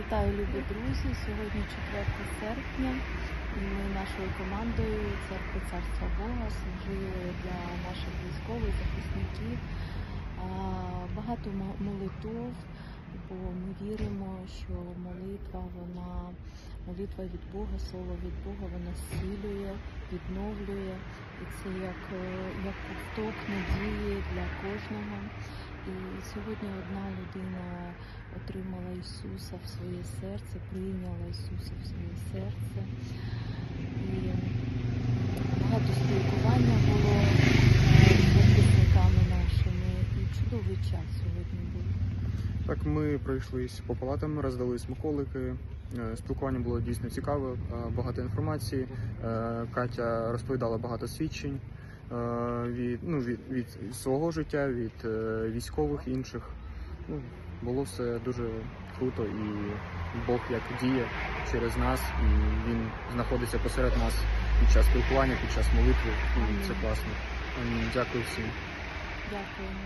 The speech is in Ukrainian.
Вітаю, любі друзі! Сьогодні 4 серпня. Ми нашою командою церкви Царства Бога служили для наших військових захисників. Багато мо- молитов, бо ми віримо, що молитва, вона молитва від Бога, слово від Бога, вона зцілює, відновлює. І це як, е, як ковток надії для кожного. І сьогодні одна людина отримала Ісуса в своє серце, прийняла Ісуса в своє серце. І багато спілкування було е, з захисниками нашими. І чудовий час сьогодні був. Так, ми пройшлись по палатам, роздали смаколики. Е, Спілкування було дійсно цікаве, е, багато інформації. Катя розповідала багато свідчень від, ну, від, від свого життя, від е, військових інших. Ну, було все дуже круто і Бог як діє через нас, і він знаходиться посеред нас під час спілкування, під час молитви. І це класно. Дякую всім. Дякуємо.